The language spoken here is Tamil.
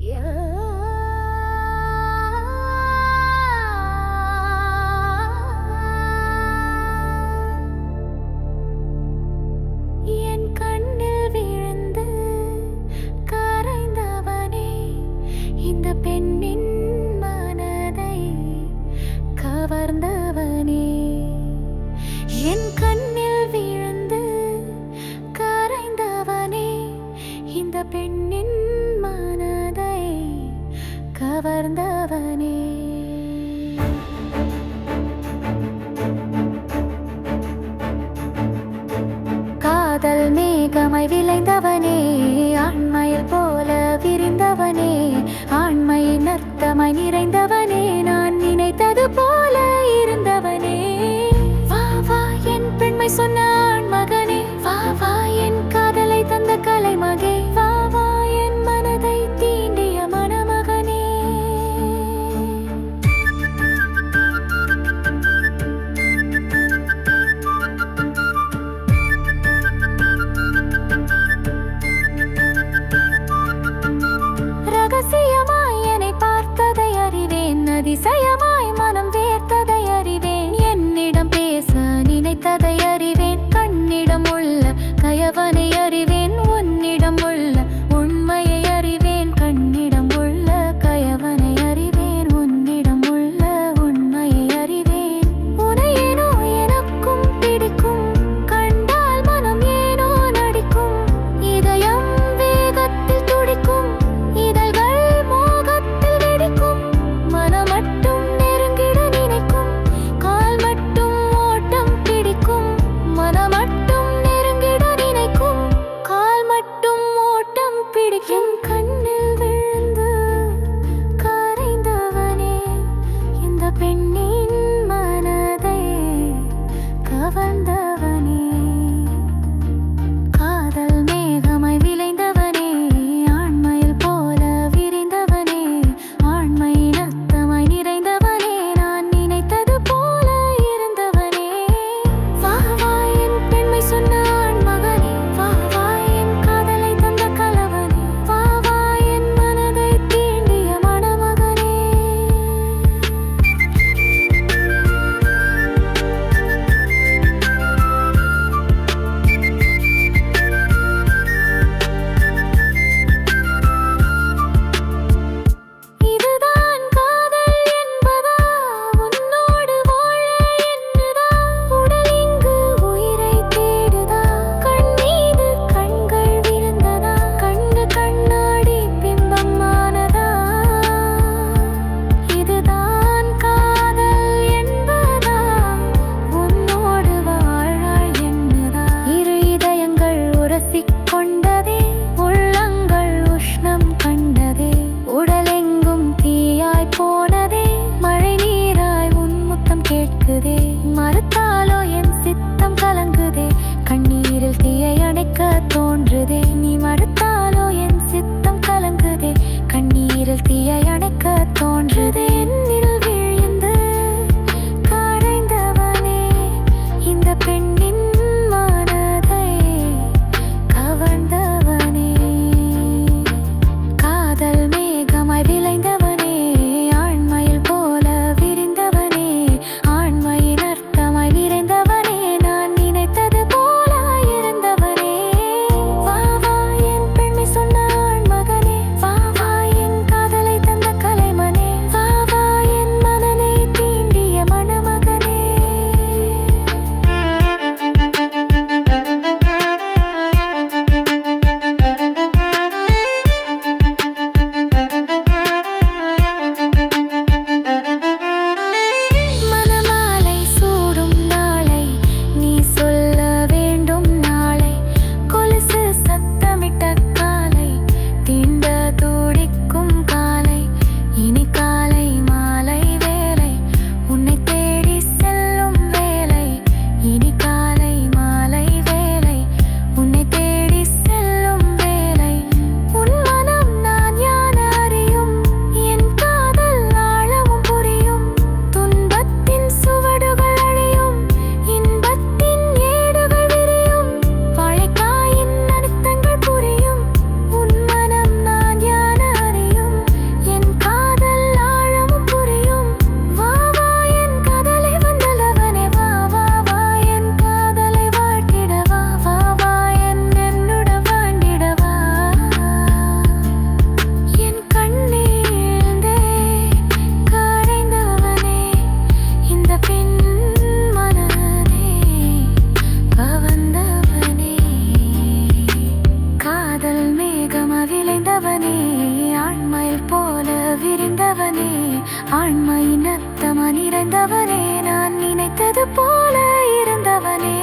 Yeah. ஆண்மை விளைந்தவனே ஆண்மையில் போல விரிந்தவனே ஆண்மையின் அர்த்தமாய் நிறைந்தவனே நான் நினைத்தது போல நிறைந்தவனே ஆண்மையின் அத்தமா நிறைந்தவனே நான் நினைத்தது போல இருந்தவனே.